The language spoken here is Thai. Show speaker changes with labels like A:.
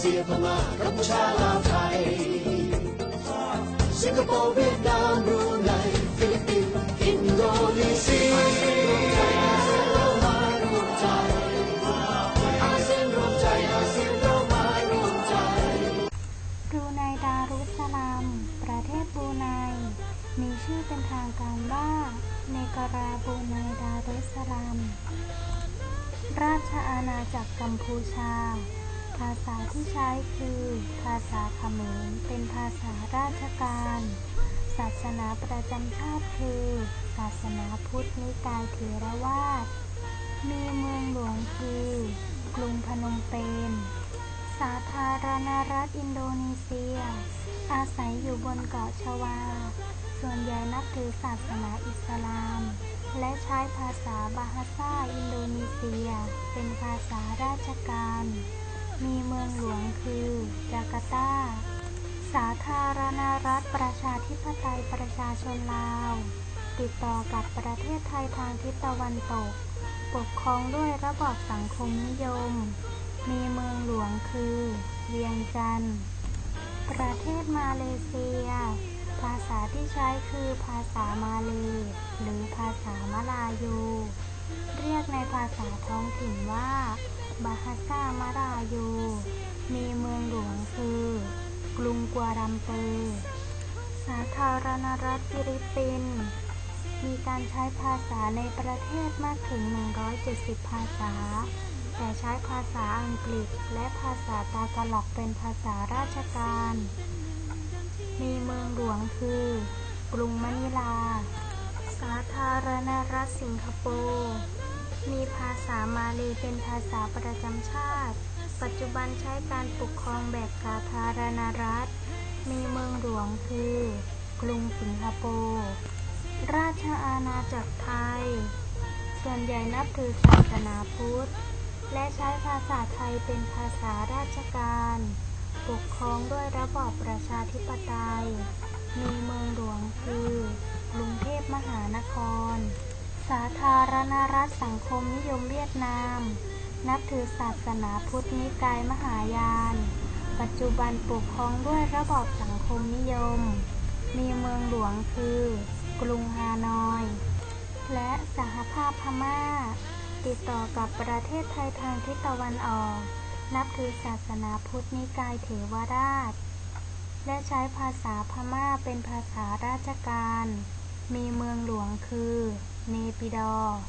A: เซียพม่ากัมพูชาลาวไทย สิงคโปร์เวียดนามบรูไนฟิลิปปินส์อินโดนีเซียอารามารวมใจอาเซียนรวมใจอาเซียนเรามารวมใจ
B: บรูไนดารุสสลามประเทศบรูไนมีชื่อเป็นทางการว่าเนกราบรูไนดารุสสลาม ราชอาณาจักรกัมพูชา ภาษาที่ใช้คือ ภาษาเขมรเป็นภาษาราชการ ศาสนาประจำชาติคือ ศาสนาพุทธนิกายเถรวาท มีเมืองหลวงคือ กรุงพนมเปญ สาธารณรัฐอินโดนีเซีย อาศัยอยู่บนเกาะชวา ส่วนใหญ่นับถือศาสนาอิสลาม และใช้ภาษาบาฮาซาอินโดนีเซีย เป็นภาษาราชการ มีเมืองหลวงคือจาการ์ตา สาธารณรัฐประชาธิปไตยประชาชนลาว ติดต่อกับประเทศไทยทางทิศตะวันตก ปกครองด้วยระบอบสังคมนิยม มีเมืองหลวงคือ เวียงจันทร์ ประเทศมาเลเซีย ภาษาที่ใช้คือภาษามาเลหรือภาษามลายู เรียกในภาษาท้องถิ่นว่า บาฮาซามลายูมีเมืองหลวงคือ กรุงกัวลัมเปอร์สาธารณรัฐฟิลิปปินส์มีการใช้ภาษาในประเทศมากถึง 170 ภาษา แต่ใช้ภาษาอังกฤษและภาษาตากาล็อกเป็นภาษาราชการ มีเมืองหลวงคือ กรุงมะนิลา สาธารณรัฐสิงคโปร์ มีภาษามาเลยเป็นภาษาประจำชาติ ปัจจุบันใช้การปกครองแบบสาธารณรัฐ มีเมืองหลวงคือกรุงสิงคโปร์ราชอาณาจักรไทย ส่วนใหญ่นับถือศาสนาพุทธ และใช้ภาษาไทยเป็นภาษาราชการ ปกครองด้วยระบอบประชาธิปไตย มี ณรัฐสังคมนิยมเวียดนาม นับถือศาสนาพุทธนิกายมหายาน ปัจจุบันปกครองด้วยระบอบสังคมนิยม มีเมืองหลวงคือ กรุงฮานอย และสหภาพพม่า ติดต่อกับประเทศไทยทางทิศตะวันออก นับถือศาสนาพุทธนิกายเถรวราช และใช้ภาษาพม่าเป็นภาษาราชการ มีเมืองหลวงคือ 비록